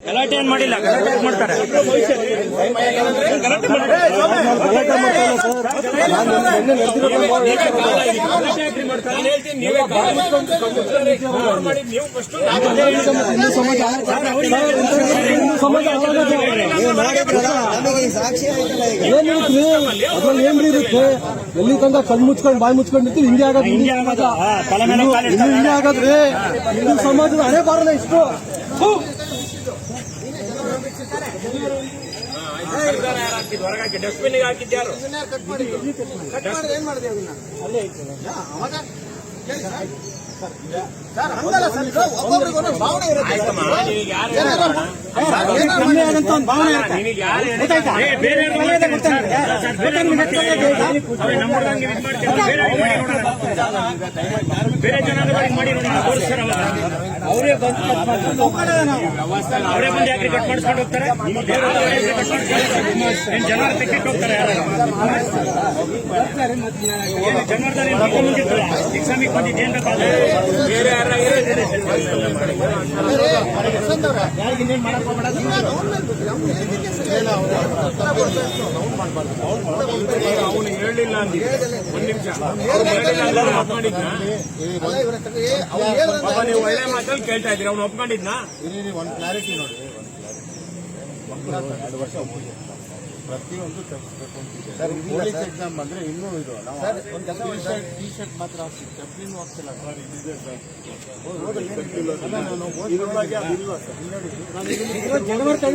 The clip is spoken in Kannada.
ಗಲಾಟೆ ಏನ್ ಮಾಡಿಲ್ಲ? ಗಲಾಟೆ ಮಾಡ್ತಾರೆ? ಏನ್ರಿ ಇರುತ್ತೆ ಎಲ್ಲಿ ತಂದ ಕಣ್ ಮುಚ್ಕೊಂಡು ಬಾಯಿ ಮುಚ್ಕೊಂಡು ನಿಂತು ಹಿಂಗೆ ಆಗೋದು ಹಿಂಗೆ ಹಿಂದೂ ಸಮಾಜದ ಇಷ್ಟು ಹೂ. ಡಸ್ಟ್ಬಿನ್ ಹಾಕಿದ್ಯಾರು ಕಮ್ಮಿ ಆಗಂತ ಒಂದು ಭಾವನೆ ಇರುತ್ತೆ. ಬೇರೆ ಜನ ಮಾಡಿ ತೋರಿಸ್ತಾರೆ ಅವರೇ ಬಂದು ಅವರೇ ಬಂದು ಯಾಕೆ ಕಟ್ ಮಾಡಿಸ್ಕೊಂಡು ಹೋಗ್ತಾರೆ? ಏನ್ ಜನ ಟಿಕೆಟ್ ಹೋಗ್ತಾರೆ ಜನರದಲ್ಲಿ ಜನರದಲ್ಲಿ ಎಕ್ಸಾಮಿಗೆ ಬಂದಿದ್ದು ಏನ್ ಬೇಕಾದ್ರೆ ಬೇರೆ ಅವನು ಹೇಳಲಿಲ್ಲ ಒಂದು ನಿಮಿಷ ಒಳ್ಳೆ ಮಾತಲ್ಲಿ ಕೇಳ್ತಾ ಇದ್ರಿ ಅವ್ನು ಒಪ್ಕೊಂಡಿದ್ನಾ ಒಂದು ಕ್ಲಾರಿಟಿ ನೋಡಿ ಪ್ರತಿಯೊಂದು ಪೊಲೀಸ್ ಎಕ್ಸಾಮ್ ಬಂದ್ರೆ ಇನ್ನೂ ಇದು ನಾವು ಟಿ ಶರ್ಟ್ ಮಾತ್ರ